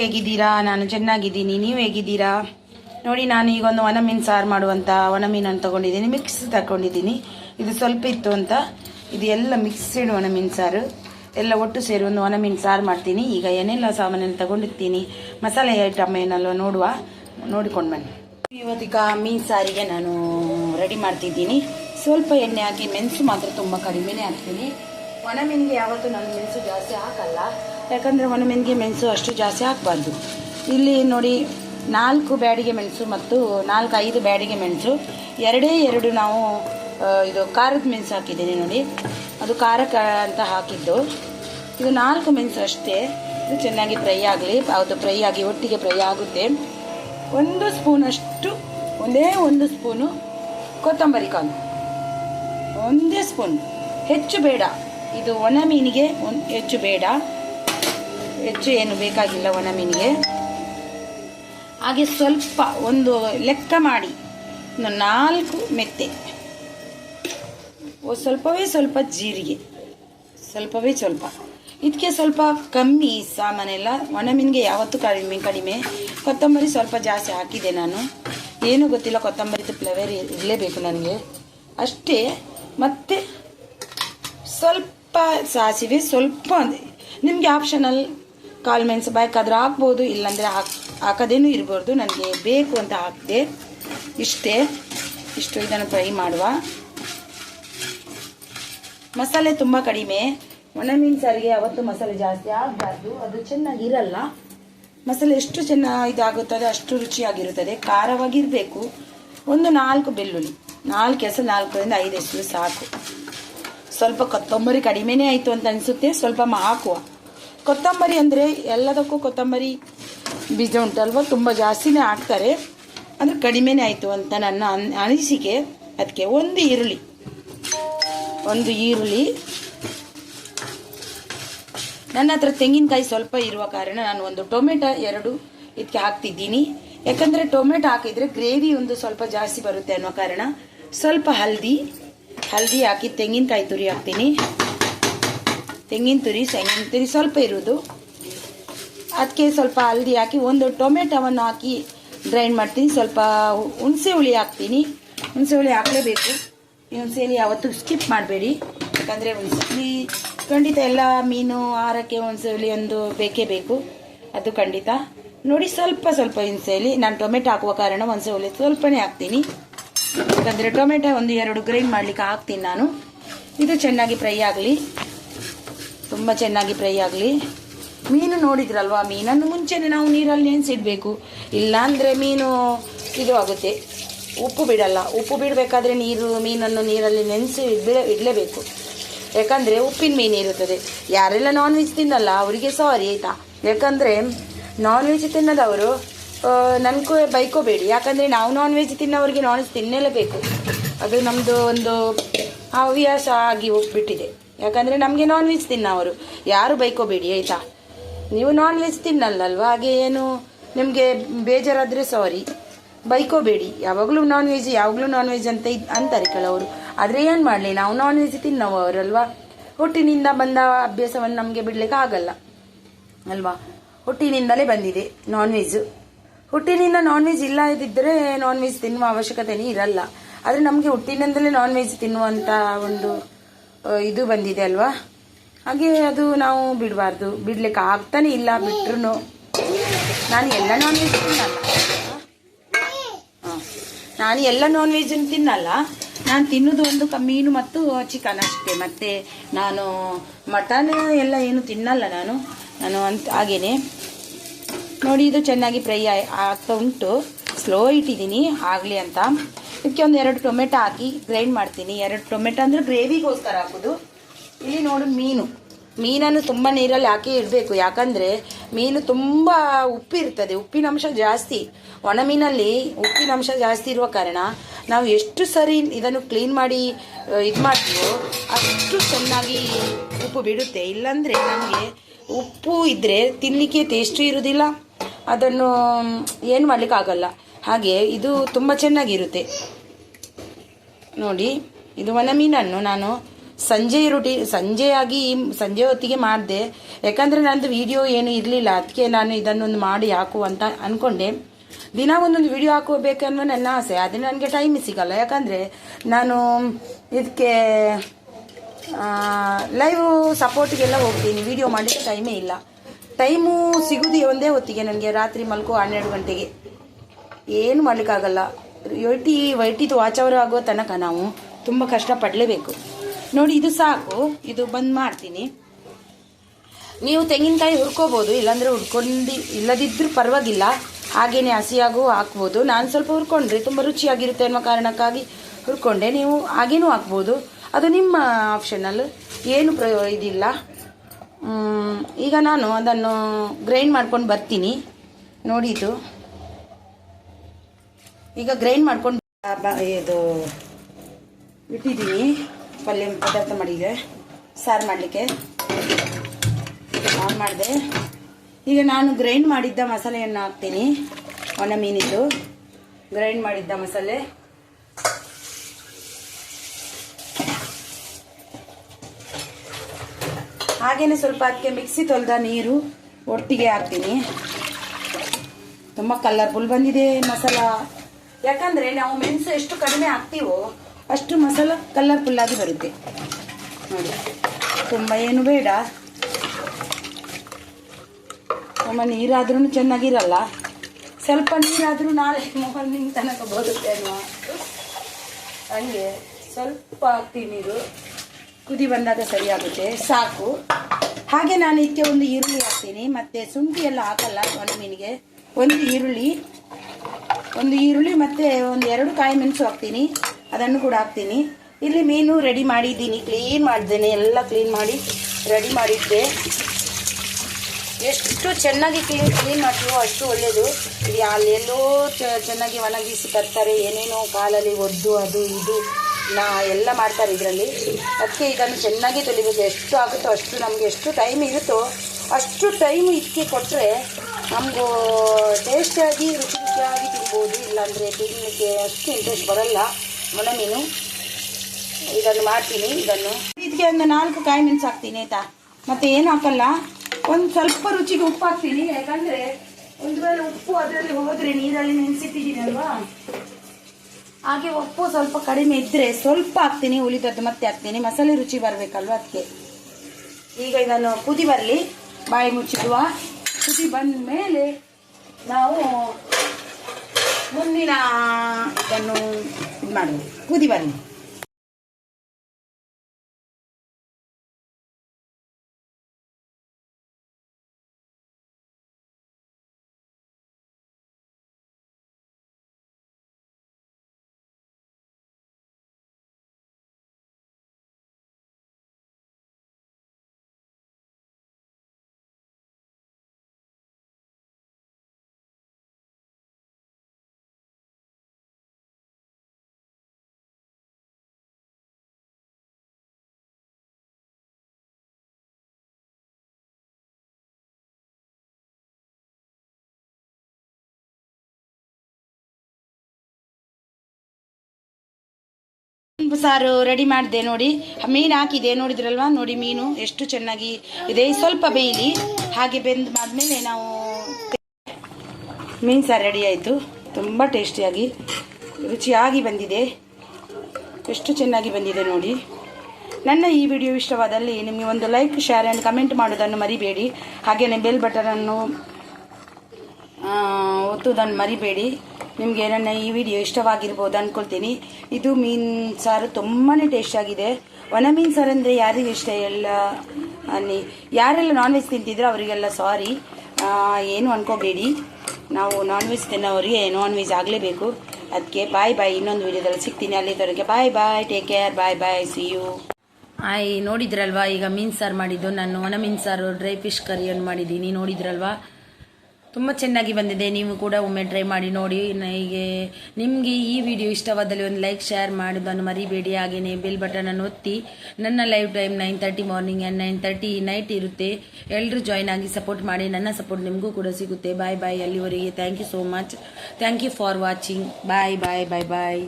ಹೇಗಿದ್ದೀರಾ? ನಾನು ಚೆನ್ನಾಗಿದ್ದೀನಿ. ನೀವು ಹೇಗಿದ್ದೀರಾ? ನೋಡಿ, ನಾನು ಈಗ ಒಂದು ಒಣ ಮೀನು ಸಾರು ಮಾಡುವಂಥ ಒಣ ಮೀನನ್ನು ತೊಗೊಂಡಿದ್ದೀನಿ. ಮಿಕ್ಸ್ ತಗೊಂಡಿದ್ದೀನಿ. ಇದು ಸ್ವಲ್ಪ ಇತ್ತು ಅಂತ. ಇದು ಎಲ್ಲ ಮಿಕ್ಸ್ಡ್ ಒಣ ಮೀನು ಸಾರು. ಎಲ್ಲ ಒಟ್ಟು ಸೇರಿ ಒಂದು ಒಣ ಮೀನು ಸಾರು ಮಾಡ್ತೀನಿ. ಈಗ ಏನೆಲ್ಲ ಸಾಮಾನೆಲ್ಲ ತಗೊಂಡಿರ್ತೀನಿ. ಮಸಾಲೆ ಐಟಮ್ ಏನಲ್ವ ನೋಡುವ. ನೋಡಿಕೊಂಡು ಬನ್ನಿ. ಇವತ್ತೀಗ ಮೀನು ಸಾರಿಗೆ ನಾನು ರೆಡಿ ಮಾಡ್ತಿದ್ದೀನಿ. ಸ್ವಲ್ಪ ಎಣ್ಣೆ ಹಾಕಿ, ಮೆಣಸು ಮಾತ್ರ ತುಂಬ ಕಡಿಮೆನೇ ಹಾಕ್ತೀನಿ. ಒಣ ಮೀನಿಗೆ ಯಾವತ್ತೂ ನಾನು ಮೆಣಸು ಜಾಸ್ತಿ ಹಾಕಲ್ಲ. ಯಾಕಂದರೆ ಒಣ ಮೀನಿಗೆ ಮೆಣಸು ಅಷ್ಟು ಜಾಸ್ತಿ ಹಾಕಬಾರ್ದು. ಇಲ್ಲಿ ನೋಡಿ ನಾಲ್ಕು ಬ್ಯಾಡಿಗೆ ಮೆಣಸು ಮತ್ತು ನಾಲ್ಕು ಐದು ಬ್ಯಾಡಿಗೆ ಮೆಣಸು. ಎರಡೇ ಎರಡು ನಾವು ಇದು ಖಾರದ ಮೆಣಸು ಹಾಕಿದ್ದೀನಿ ನೋಡಿ. ಅದು ಖಾರಕ್ಕೆ ಅಂತ ಹಾಕಿದ್ದು. ಇದು ನಾಲ್ಕು ಮೆಣಸು ಅಷ್ಟೇ. ಇದು ಚೆನ್ನಾಗಿ ಫ್ರೈ ಆಗಲಿ, ಅದು ಫ್ರೈ ಆಗಿ ಒಟ್ಟಿಗೆ ಫ್ರೈ ಆಗುತ್ತೆ. ಒಂದು ಸ್ಪೂನ್ ಅಷ್ಟು, ಒಂದೇ ಒಂದು ಸ್ಪೂನು ಕೊತ್ತಂಬರಿ ಕಾಳು. ಒಂದೇ ಸ್ಪೂನ್. ಹೆಚ್ಚು ಬೇಡ. ಇದು ಒಣ ಮೀನಿಗೆ ಹೆಚ್ಚು ಬೇಡ. ಹೆಚ್ಚು ಏನು ಬೇಕಾಗಿಲ್ಲ ಒಣ ಮೀನಿಗೆ ಹಾಗೆ ಸ್ವಲ್ಪ ಒಂದು ಲೆಕ್ಕ ಮಾಡಿ. ನಾಲ್ಕು ಮೆತ್ತೆ. ಸ್ವಲ್ಪವೇ ಸ್ವಲ್ಪ ಜೀರಿಗೆ. ಸ್ವಲ್ಪವೇ ಸ್ವಲ್ಪ. ಇದಕ್ಕೆ ಸ್ವಲ್ಪ ಕಮ್ಮಿ ಸಾಮಾನೆಲ್ಲ. ಒಣ ಮೀನಿಗೆ ಯಾವತ್ತೂ ಕಡಿಮೆ ಕಡಿಮೆ. ಕೊತ್ತಂಬರಿ ಸ್ವಲ್ಪ ಜಾಸ್ತಿ ಹಾಕಿದೆ ನಾನು. ಏನೂ ಗೊತ್ತಿಲ್ಲ, ಕೊತ್ತಂಬರಿದು ಫ್ಲೇವರ್ ಇರಲೇಬೇಕು ನನಗೆ. ಅಷ್ಟೇ, ಮತ್ತು ಸ್ವಲ್ಪ ಸಾಸಿವೆ, ಸ್ವಲ್ಪ ನಿಮಗೆ ಆಪ್ಷನಲ್ ಕಾಳು ಮೆಣಸು ಬೇಕಾದ್ರೆ ಹಾಕ್ಬೋದು ಇಲ್ಲಾಂದರೆ ಹಾಕ್, ಹಾಕೋದೇನೂ ಇರಬಾರ್ದು. ನನಗೆ ಬೇಕು ಅಂತ ಹಾಕಿದೆ, ಇಷ್ಟೇ. ಇಷ್ಟು ಇದನ್ನು ಫ್ರೈ ಮಾಡುವ. ಮಸಾಲೆ ತುಂಬ ಕಡಿಮೆ. ಒಣಮೀನು ಸಾರಿಗೆ ಅವತ್ತು ಮಸಾಲೆ ಜಾಸ್ತಿ ಆಗಬಾರ್ದು. ಅದು ಚೆನ್ನಾಗಿರಲ್ಲ. ಮಸಾಲೆ ಎಷ್ಟು ಚೆನ್ನಾಗಿ ಇದಾಗುತ್ತದೆ ಅಷ್ಟು ರುಚಿಯಾಗಿರುತ್ತದೆ. ಖಾರವಾಗಿರಬೇಕು. ಒಂದು ನಾಲ್ಕು ಬೆಳ್ಳುಳ್ಳಿ. ನಾಲ್ಕು ಹೆಸರು, ನಾಲ್ಕರಿಂದ ಐದು ಹೆಸರು ಸಾಕು. ಸ್ವಲ್ಪ ಕೊತ್ತಂಬರಿ ಕಡಿಮೆನೇ ಆಯಿತು ಅಂತ ಅನಿಸುತ್ತೆ. ಸ್ವಲ್ಪ ಹಾಕುವ. ಕೊತ್ತಂಬರಿ ಅಂದರೆ ಎಲ್ಲದಕ್ಕೂ ಕೊತ್ತಂಬರಿ ಬೀಜ ಉಂಟಲ್ವ? ತುಂಬ ಜಾಸ್ತಿನೇ ಹಾಕ್ತಾರೆ. ಅಂದರೆ ಕಡಿಮೆನೇ ಆಯಿತು ಅಂತ ನನ್ನ ಅನ್- ಅನಿಸಿಕೆ. ಅದಕ್ಕೆ ಒಂದು ಈರುಳ್ಳಿ. ಒಂದು ಈರುಳ್ಳಿ. ನನ್ನ ಹತ್ರ ತೆಂಗಿನಕಾಯಿ ಸ್ವಲ್ಪ ಇರುವ ಕಾರಣ ನಾನು ಒಂದು ಟೊಮೆಟೊ ಎರಡು ಇದಕ್ಕೆ ಹಾಕ್ತಿದ್ದೀನಿ. ಯಾಕಂದರೆ ಟೊಮೆಟೊ ಹಾಕಿದರೆ ಗ್ರೇವಿ ಒಂದು ಸ್ವಲ್ಪ ಜಾಸ್ತಿ ಬರುತ್ತೆ ಅನ್ನೋ ಕಾರಣ ಸ್ವಲ್ಪ ಹಲ್ದಿ. ಹಲ್ದಿ ಹಾಕಿ ತೆಂಗಿನಕಾಯಿ ತುರಿ ಹಾಕ್ತೀನಿ. ತೆಂಗಿನ ತುರಿ ತೆಂಗಿನ ತುರಿ ಸ್ವಲ್ಪ ಇರೋದು ಅದಕ್ಕೆ ಸ್ವಲ್ಪ ಹಲ್ದಿ ಹಾಕಿ ಒಂದು ಟೊಮೆಟೊವನ್ನು ಹಾಕಿ ಗ್ರೈಂಡ್ ಮಾಡ್ತೀನಿ. ಸ್ವಲ್ಪ ಹುಣಸೆ ಹುಳಿ ಹಾಕ್ತೀನಿ. ಹುಣಸೆ ಹುಳಿ ಹಾಕಲೇಬೇಕು. ಈ ಹುಣಸೆ ಹುಳಿ ಯಾವತ್ತೂ ಸ್ಕಿಪ್ ಮಾಡಬೇಡಿ. ಯಾಕಂದರೆ ಹುಣಸೆ ಖಂಡಿತ ಎಲ್ಲ ಮೀನು ಆಹಾರಕ್ಕೆ ಹುಣಸೆ ಹುಳಿ ಒಂದು ಬೇಕೇ ಬೇಕು. ಅದು ಖಂಡಿತ. ನೋಡಿ ಸ್ವಲ್ಪ ಸ್ವಲ್ಪ ಹುಣಸೆ ಹುಳಿ. ನಾನು ಟೊಮೆಟೊ ಹಾಕುವ ಕಾರಣ ಹುಣಸೆ ಹುಳಿ ಸ್ವಲ್ಪನೇ ಹಾಕ್ತೀನಿ. ಯಾಕಂದರೆ ಟೊಮೆಟೊ ಒಂದು ಎರಡು ಗ್ರೈಂಡ್ ಮಾಡಲಿಕ್ಕೆ ಹಾಕ್ತೀನಿ ನಾನು. ಇದು ಚೆನ್ನಾಗಿ ಫ್ರೈ ಆಗಲಿ. ತುಂಬ ಚೆನ್ನಾಗಿ ಫ್ರೈ ಆಗಲಿ. ಮೀನು ನೋಡಿದ್ರಲ್ವಾ ಮೀನನ್ನು ಮುಂಚೆನೆ ನಾವು ನೀರಲ್ಲಿ ನೆನೆಸಿಡಬೇಕು. ಇಲ್ಲಾಂದರೆ ಮೀನು ಇದು ಆಗುತ್ತೆ. ಉಪ್ಪು ಬಿಡಲ್ಲ. ಉಪ್ಪು ಬಿಡಬೇಕಾದ್ರೆ ನೀರು, ಮೀನನ್ನು ನೀರಲ್ಲಿ ನೆನೆಸಿ ಇಡಲೇ ಇಡಲೇಬೇಕು. ಯಾಕಂದರೆ ಉಪ್ಪಿನ ಮೀನು ಇರುತ್ತದೆ. ಯಾರೆಲ್ಲ ನಾನ್ ವೆಜ್ ತಿನ್ನಲ್ಲ ಅವರಿಗೆ ಸಾರಿ ಆಯಿತಾ? ಯಾಕಂದರೆ ನಾನ್ ವೆಜ್ ತಿನ್ನದವರು ನನಗೂ ಬೈಕೋಬೇಡಿ ಯಾಕಂದರೆ ನಾವು ನಾನ್ ವೆಜ್ ತಿನ್ನೋರಿಗೆ ನಾನ್ ವೆಜ್ ತಿನ್ನಲೇಬೇಕು. ಅದು ನಮ್ಮದು ಒಂದು ಹವ್ಯಾಸ ಆಗಿ ಹೋಗ್ಬಿಟ್ಟಿದೆ. ಯಾಕಂದರೆ ನಮಗೆ ನಾನ್ ವೆಜ್ ತಿನ್ನೋರು. ಯಾರು ಬೈಕೋಬೇಡಿ, ಆಯಿತಾ? ನೀವು ನಾನ್ ವೆಜ್ ತಿನ್ನಲ್ಲಲ್ವಾ? ಹಾಗೆ ಏನು? ನಿಮಗೆ ಬೇಜಾರಾದರೆ ಸಾರಿ ಬೈಕೋಬೇಡಿ. ಯಾವಾಗಲೂ ನಾನ್ ವೆಜ್ ಯಾವಾಗಲೂ ನಾನ್ ವೆಜ್ ಅಂತ ಅಂತಾರೆ ಕೆಲವರು. ಆದರೆ ಏನು ಮಾಡಲಿ? ನಾವು ನಾನ್ ವೆಜ್ ತಿನ್ನೋವರಲ್ವಾ? ಹುಟ್ಟಿನಿಂದ ಬಂದ ಅಭ್ಯಾಸವನ್ನು ನಮಗೆ ಬಿಡಲಿಕ್ಕೆ ಆಗಲ್ಲ. ಅಲ್ವಾ? ಹುಟ್ಟಿನಿಂದಲೇ ಬಂದಿದೆ ನಾನ್ ವೆಜ್ ಹುಟ್ಟಿನಿಂದ ನಾನ್ ವೆಜ್ ಇಲ್ಲ ನಾನ್ ವೆಜ್ ತಿನ್ನುವ ಅವಶ್ಯಕತೆನೇ ಇರಲ್ಲ. ಆದರೆ ನಮಗೆ ಹುಟ್ಟಿನಿಂದಲೇ ನಾನ್ ವೆಜ್ ತಿನ್ನುವಂಥ ಒಂದು ಇದು ಬಂದಿದೆ ಅಲ್ವಾ? ಹಾಗೆ ಅದು ನಾವು ಬಿಡಬಾರ್ದು. ಬಿಡ್ಲಿಕ್ಕೆ ಆಗ್ತಾನೆ ಇಲ್ಲ ಬಿಟ್ರು ನಾನು ಎಲ್ಲ ನಾನ್ ವೆಜ್ ತಿನ್ನಲ್ಲ ನಾನು ಎಲ್ಲ ನಾನ್ ವೆಜ್ ತಿನ್ನಲ್ಲ. ನಾನು ತಿನ್ನೋದು ಒಂದು ಮೀನು ಮತ್ತು ಚಿಕನ್ ಅಷ್ಟೇ. ಮತ್ತು ನಾನು ಮಟನ್ ಎಲ್ಲ ಏನು ತಿನ್ನಲ್ಲ ನಾನು. ನಾನು ಅಂತ ಹಾಗೇನೆ. ನೋಡಿ, ಇದು ಚೆನ್ನಾಗಿ ಫ್ರೈ ಆಗ್ತಾ ಉಂಟು. ಸ್ಲೋ ಇಟ್ಟಿದ್ದೀನಿ. ಆಗಲಿ ಅಂತ. ಇದಕ್ಕೆ ಒಂದು ಎರಡು ಟೊಮೆಟೊ ಹಾಕಿ ಗ್ರೈಂಡ್ ಮಾಡ್ತೀನಿ. ಎರಡು ಟೊಮೆಟೊ ಅಂದರೆ ಗ್ರೇವಿಗೋಸ್ಕರ ಹಾಕೋದು. ಇಲ್ಲಿ ನೋಡು ಮೀನು. ಮೀನನ್ನು ತುಂಬ ನೀರಲ್ಲಿ ಹಾಕಿ ಇಡಬೇಕು. ಯಾಕಂದರೆ ಮೀನು ತುಂಬ ಉಪ್ಪಿರ್ತದೆ ಉಪ್ಪಿನಂಶ ಜಾಸ್ತಿ. ಒಣ ಮೀನಲ್ಲಿ ಉಪ್ಪಿನಂಶ ಜಾಸ್ತಿ ಇರುವ ಕಾರಣ ನಾವು ಎಷ್ಟು ಸರಿ ಇದನ್ನು ಕ್ಲೀನ್ ಮಾಡಿ ಇದು ಮಾಡ್ತೀವೋ ಅಷ್ಟು ಚೆನ್ನಾಗಿ ಉಪ್ಪು ಬಿಡುತ್ತೆ. ಇಲ್ಲಾಂದರೆ ನಮಗೆ ಉಪ್ಪು ಇದ್ದರೆ ತಿನ್ನಲಿಕ್ಕೆ ಟೇಸ್ಟು ಇರೋದಿಲ್ಲ. ಅದನ್ನು, ಏನು ಮಾಡಲಿಕ್ಕಾಗಲ್ಲ. ಹಾಗೆ ಇದು ತುಂಬ ಚೆನ್ನಾಗಿರುತ್ತೆ. ನೋಡಿ, ಇದು ಒಣ ಮೀನನ್ನು ನಾನು ಸಂಜೆ ರುಟಿ, ಸಂಜೆಯಾಗಿ, ಸಂಜೆ ಹೊತ್ತಿಗೆ ಮಾಡಿದೆ. ಯಾಕಂದರೆ ನನ್ನದು ವಿಡಿಯೋ ಏನು ಇರಲಿಲ್ಲ. ಅದಕ್ಕೆ ನಾನು ಇದನ್ನೊಂದು ಮಾಡಿ ಹಾಕು ಅಂತ ಅಂದ್ಕೊಂಡೆ ದಿನ ಒಂದೊಂದು ವಿಡಿಯೋ ಹಾಕೋಬೇಕನ್ನೋ ನನ್ನ ಆಸೆ. ಆದರೆ ನನಗೆ ಟೈಮ್ ಸಿಗಲ್ಲ. ಯಾಕಂದರೆ ನಾನು ಇದಕ್ಕೆ ಲೈವ್ ಸಪೋರ್ಟಿಗೆಲ್ಲ ಹೋಗ್ತೀನಿ. ವಿಡಿಯೋ ಮಾಡಲಿಕ್ಕೆ ಟೈಮೇ ಇಲ್ಲ. ಟೈಮು ಸಿಗೋದು ಒಂದೇ ಹೊತ್ತಿಗೆ. ನನಗೆ ರಾತ್ರಿ ಮಲ್ಕೋ ಹನ್ನೆರಡು ಗಂಟೆಗೆ. ಏನು ಮಾಡ್ಲಿಕ್ಕಾಗಲ್ಲ. ವೈಟಿ, ವೈಟಿದು ವಾಚವರ ಆಗೋ ತನಕ ನಾವು ತುಂಬ ಕಷ್ಟಪಡಲೇಬೇಕು. ನೋಡಿ, ಇದು ಸಾಕು. ಇದು ಬಂದ್ ಮಾಡ್ತೀನಿ. ನೀವು ತೆಂಗಿನಕಾಯಿ ಹುರ್ಕೋಬೋದು, ಇಲ್ಲಾಂದರೆ ಹುರ್ಕೊಂಡು ಇಲ್ಲದಿದ್ದರೂ ಪರವಾಗಿಲ್ಲ. ಹಾಗೇನೆ ಹಸಿಯಾಗೂ ಹಾಕ್ಬೋದು. ನಾನು ಸ್ವಲ್ಪ ಹುರ್ಕೊಂಡ್ರೆ ತುಂಬ ರುಚಿಯಾಗಿರುತ್ತೆ ಅನ್ನೋ ಕಾರಣಕ್ಕಾಗಿ ಹುರ್ಕೊಂಡೆ. ನೀವು ಹಾಗೇನೂ ಹಾಕ್ಬೋದು. ಅದು ನಿಮ್ಮ ಆಪ್ಷನಲ್. ಏನು ಪ್ರ ಇದಿಲ್ಲ. ಈಗ ನಾನು ಅದನ್ನು ಗ್ರೈಂಡ್ ಮಾಡ್ಕೊಂಡು ಬರ್ತೀನಿ. ನೋಡಿದ್ದು ಈಗ ಗ್ರೈಂಡ್ ಮಾಡ್ಕೊಂಡು ಇದು ಇಟ್ಟಿದ್ದೀನಿ. ಪಲ್ಯ ಪದಾರ್ಥ ಮಾಡಿದೆ. ಸಾರು ಮಾಡಲಿಕ್ಕೆ. ಆನ್ ಮಾಡಿದೆ. ಈಗ ನಾನು ಗ್ರೈಂಡ್ ಮಾಡಿದ್ದ ಮಸಾಲೆಯನ್ನು ಹಾಕ್ತೀನಿ. ಒಣ ಮೀನಿದ್ದು. ಗ್ರೈಂಡ್ ಮಾಡಿದ್ದ ಮಸಾಲೆ. ಹಾಗೇನೆ ಸ್ವಲ್ಪ ಅದಕ್ಕೆ ಮಿಕ್ಸಿ ತೊಳೆದ ನೀರು ಒಟ್ಟಿಗೆ ಹಾಕ್ತೀನಿ. ತುಂಬ ಕಲರ್ಫುಲ್ ಬಂದಿದೆ ಮಸಾಲ. ಯಾಕಂದ್ರೆ ನಾವು ಮೆಣಸು ಎಷ್ಟು ಕಡಿಮೆ ಹಾಕ್ತೀವೋ ಅಷ್ಟು ಮಸಾಲ ಕಲರ್ಫುಲ್ ಆಗಿ ಬರುತ್ತೆ. ನೋಡಿ, ತುಂಬ ಏನು ಬೇಡ. ತುಂಬ ನೀರಾದ್ರೂ ಚೆನ್ನಾಗಿರಲ್ಲ. ಸ್ವಲ್ಪ ನೀರಾದ್ರೂ ನಾಳೆ ಮಾರ್ನಿಂಗ್ ತನಕ ಬರುತ್ತೆ ಅನ್ನುವ ಹಂಗೆ ಸ್ವಲ್ಪ ಹಾಕ್ತೀನಿ ನೀರು. ಕುದಿ ಬಂದಾಗ ಸರಿಯಾಗುತ್ತೆ ಸಾಕು. ಹಾಗೆ ನಾನು ಇದಕ್ಕೆ ಒಂದು ಈರುಳ್ಳಿ ಹಾಕ್ತೀನಿ. ಮತ್ತೆ ಶುಂಠಿ ಎಲ್ಲ ಹಾಕಲ್ಲ ಒಣ ಮೀನಿಗೆ. ಒಂದು ಈರುಳ್ಳಿ. ಒಂದು ಈರುಳ್ಳಿ ಮತ್ತೆ ಒಂದು ಎರಡು ಕಾಯಿ ಮೆಣಸು ಹಾಕ್ತೀನಿ. ಅದನ್ನು ಕೂಡ ಹಾಕ್ತೀನಿ. ಇಲ್ಲಿ ಮೀನು ರೆಡಿ ಮಾಡಿದ್ದೀನಿ. ಕ್ಲೀನ್ ಮಾಡಿದ್ದೇನೆ. ಎಲ್ಲ ಕ್ಲೀನ್ ಮಾಡಿ ರೆಡಿ ಮಾಡಿದ್ದೆ. ಎಷ್ಟು ಚೆನ್ನಾಗಿ ಕ್ಲೀನ್ ಕ್ಲೀನ್ ಮಾಡ್ತೀವೋ ಅಷ್ಟು ಒಳ್ಳೆಯದು ಇದು ಅಲ್ಲೆಲ್ಲೋ ಚೆನ್ನಾಗಿ ಒಣಗಿಸಿ ತರ್ತಾರೆ. ಏನೇನೋ ಕಾಲಲ್ಲಿ ಒದ್ದು, ಅದು, ಇದು, ನಾ ಎಲ್ಲ ಮಾಡ್ತಾರೆ ಇದರಲ್ಲಿ. ಅದಕ್ಕೆ ಇದನ್ನು ಚೆನ್ನಾಗಿ ತೊಳಿಬೇಕು. ಎಷ್ಟು ಆಗುತ್ತೋ ಅಷ್ಟು ನಮಗೆ ಎಷ್ಟು ಟೈಮ್ ಇರುತ್ತೋ ಅಷ್ಟು ಟೈಮ್ ಇದಕ್ಕೆ ಕೊಟ್ಟರೆ ನಮಗೂ ಟೇಸ್ಟಾಗಿ ರುಚಿ ರುಚಿಯಾಗಿ ತಿನ್ಬೋದು. ಇಲ್ಲಾಂದರೆ ತಿನ್ನಲಿಕ್ಕೆ ಅಷ್ಟು ಇಂಟ್ರೆಸ್ಟ್ ಬರಲ್ಲ. ಮೊಣ ಮೀನು. ಇದನ್ನು ಮಾಡ್ತೀನಿ, ಇದನ್ನು. ಇದಕ್ಕೆ ಒಂದು ನಾಲ್ಕು ಕಾಯಿ ಮೆಣಸು ಹಾಕ್ತೀನಿ, ಆಯ್ತಾ? ಮತ್ತೆ ಏನು ಹಾಕಲ್ಲ? ಒಂದು ಸ್ವಲ್ಪ ರುಚಿಗೆ ಉಪ್ಪು ಹಾಕ್ತೀನಿ. ಯಾಕಂದರೆ ಒಂದು ವೇಳೆ ಉಪ್ಪು ಅದರಲ್ಲಿ ಹೋದರೆ ನೀರಲ್ಲಿ ನೆನೆಸಿಟ್ಟಿದ್ದೀನಿ ಅಲ್ವಾ? ಹಾಗೆ ಉಪ್ಪು ಸ್ವಲ್ಪ ಕಡಿಮೆ ಇದ್ದರೆ ಸ್ವಲ್ಪ ಹಾಕ್ತೀನಿ ಉಳಿದದ್ದು ಮತ್ತೆ ಹಾಕ್ತೀನಿ. ಮಸಾಲೆ ರುಚಿ ಬರಬೇಕಲ್ವಾ ಅದಕ್ಕೆ ಈಗ ಇದನ್ನು ಕುದಿ ಬರಲಿ. ಬಾಯಿ ಮುಚ್ಚಿಡುವ ಕುದಿ ಬಂದ ಮೇಲೆ ನಾವು ಮುಂದಿನ ಇದನ್ನು ಇದು ಮಾಡುವ ಕುದಿ ಬರಲಿ ಸಾರು ರೆಡಿ ಮಾಡಿದೆ ನೋಡಿ. ಮೀನು ಹಾಕಿದೆ, ನೋಡಿದ್ರಲ್ವಾ? ನೋಡಿ ಮೀನು ಎಷ್ಟು ಚೆನ್ನಾಗಿ ಇದೆ. ಸ್ವಲ್ಪ ಬೇಯಲಿ. ಹಾಗೆ ಬೆಂದ ಆದ್ಮೇಲೆ ನಾವು ಮೀನು ಸಾರು ರೆಡಿ ಆಯಿತು. ತುಂಬ ಟೇಸ್ಟಿಯಾಗಿ, ರುಚಿಯಾಗಿ ಬಂದಿದೆ. ಎಷ್ಟು ಚೆನ್ನಾಗಿ ಬಂದಿದೆ ನೋಡಿ. ನನ್ನ ಈ ವಿಡಿಯೋ ಇಷ್ಟವಾದಲ್ಲಿ ನಿಮಗೆ ಒಂದು ಲೈಕ್ ಶೇರ್ ಆ್ಯಂಡ್ ಕಮೆಂಟ್ ಮಾಡೋದನ್ನು ಮರಿಬೇಡಿ. ಹಾಗೆಯೇ ಬೆಲ್ ಬಟನನ್ನು ಒತ್ತುವುದನ್ನು ಮರಿಬೇಡಿ. ನಿಮಗೆ ನನ್ನ ಈ ವಿಡಿಯೋ ಇಷ್ಟವಾಗಿರ್ಬೋದು ಅನ್ಕೊಳ್ತೀನಿ. ಇದು ಮೀನು ಸಾರು ತುಂಬಾ ಟೇಸ್ಟಾಗಿದೆ ಒಣ ಮೀನು ಸಾರು ಅಂದರೆ ಯಾರಿಗೂ ಇಷ್ಟ ಎಲ್ಲ ಅನ್ನಿ, ಯಾರೆಲ್ಲ ನಾನ್ ವೆಜ್ ತಿಂತಿದ್ರು ಅವರಿಗೆಲ್ಲ ಸಾರಿ ಏನು ಅನ್ಕೋಬೇಡಿ. ನಾವು ನಾನ್ ವೆಜ್ ತಿನ್ನೋರಿಗೆ ನಾನ್ ವೆಜ್ ಆಗಲೇಬೇಕು. ಅದಕ್ಕೆ ಬಾಯ್ ಬಾಯ್ ಇನ್ನೊಂದು ವಿಡಿಯೋದಲ್ಲಿ ಸಿಗ್ತೀನಿ ಅಲ್ಲಿವರೆಗೆ. Bye bye take care bye bye see you ಆಯ್, ನೋಡಿದ್ರಲ್ವಾ ಈಗ ಮೀನು ಸಾರು ಮಾಡಿದ್ದು? ನಾನು ಒಣ ಮೀನು ಸಾರು ಡ್ರೈ ಫಿಶ್ ಕರಿಯನ್ನು ಮಾಡಿದ್ದೀನಿ. ನೋಡಿದ್ರಲ್ವಾ? ತುಂಬ ಚೆನ್ನಾಗಿ ಬಂದಿದೆ. ನೀವು ಕೂಡ ಒಮ್ಮೆ ಟ್ರೈ ಮಾಡಿ ನೋಡಿ. ನನಗೆ ನಿಮಗೆ ಈ ವಿಡಿಯೋ ಇಷ್ಟವಾದಲ್ಲಿ ಒಂದು ಲೈಕ್ ಶೇರ್ ಮಾಡೋದನ್ನು ಮರಿಬೇಡಿ. ಹಾಗೆಯೇ ಬೆಲ್ ಬಟನನ್ನು ಒತ್ತಿ. ನನ್ನ live time nine thirty morning and nine thirty night ಇರುತ್ತೆ. ಎಲ್ಲರೂ ಜಾಯ್ನ್ ಆಗಿ ಸಪೋರ್ಟ್ ಮಾಡಿ. ನನ್ನ ಸಪೋರ್ಟ್ ನಿಮಗೂ ಕೂಡ ಸಿಗುತ್ತೆ. ಬಾಯ್ ಬಾಯ್ ಅಲ್ಲಿವರೆಗೆ. Thank you so much thank you for watching bye bye bye bye